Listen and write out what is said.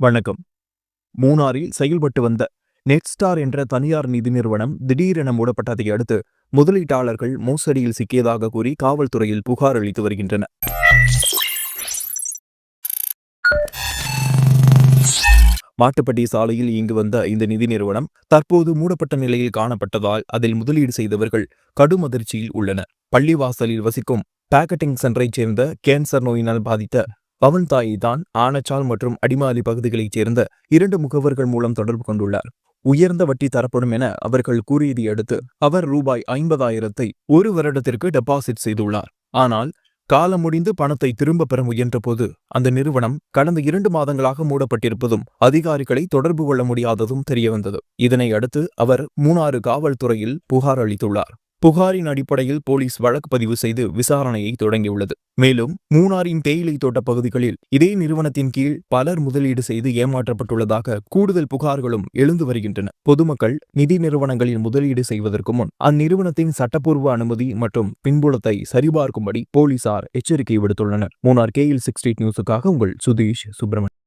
வணக்கம். மூணாரில் செயல்பட்டு வந்த நெட்ஸ்டார் என்ற தனியார் நிதி நிறுவனம் திடீரென மூடப்பட்டதை அடுத்து முதலீட்டாளர்கள் மோசடியில் சிக்கியதாக கூறி காவல்துறையில் புகார் அளித்து வருகின்றனர் மாட்டுப்பட்டி சாலையில் இயங்கி வந்த இந்த நிதி நிறுவனம் தற்போது மூடப்பட்ட நிலையில் காணப்பட்டதால் அதில் முதலீடு செய்தவர்கள் கடும் அதிர்ச்சியில் உள்ளனர். பள்ளிவாசலில் வசிக்கும் பேக்கட்டிங் சென்டரைச் சேர்ந்த கேன்சர் நோயினால் பாதித்த அவன்தாயை தான் ஆனச்சால் மற்றும் அடிமாலி பகுதிகளைச் சேர்ந்த இரண்டு முகவர்கள் மூலம் தொடர்பு கொண்டுள்ளார். உயர்ந்த வட்டி தரப்படும் என அவர்கள் கூறியதை அடுத்து அவர் ரூபாய் ஐம்பதாயிரத்தை ஒரு வருடத்திற்கு டெபாசிட் செய்துள்ளார். ஆனால் காலம் முடிந்து பணத்தை திரும்ப பெற முயன்றபோது அந்த நிறுவனம் கடந்த இரண்டு மாதங்களாக மூடப்பட்டிருப்பதும் அதிகாரிகளை தொடர்பு கொள்ள முடியாததும் தெரியவந்தது. இதனை அடுத்து அவர் மூணாறு காவல்துறையில் புகார் அளித்துள்ளார். புகாரின் அடிப்படையில் போலீஸ் வழக்கு பதிவு செய்து விசாரணையை தொடங்கியுள்ளது. மேலும் மூணாரின் தேயிலை தோட்ட பகுதிகளில் இதே நிறுவனத்தின் கீழ் பலர் முதலீடு செய்து ஏமாற்றப்பட்டுள்ளதாக கூடுதல் புகார்களும் எழுந்து வருகின்றன. பொதுமக்கள் நிதி நிறுவனங்களில் முதலீடு செய்வதற்கு முன் அந்நிறுவனத்தின் சட்டப்பூர்வ அனுமதி மற்றும் பின்புலத்தை சரிபார்க்கும்படி போலீசார் எச்சரிக்கை விடுத்துள்ளனர். மூணார் கேஎல் சிக்ஸ் நியூஸுக்காக உங்கள் சுதீஷ் சுப்பிரமணியன்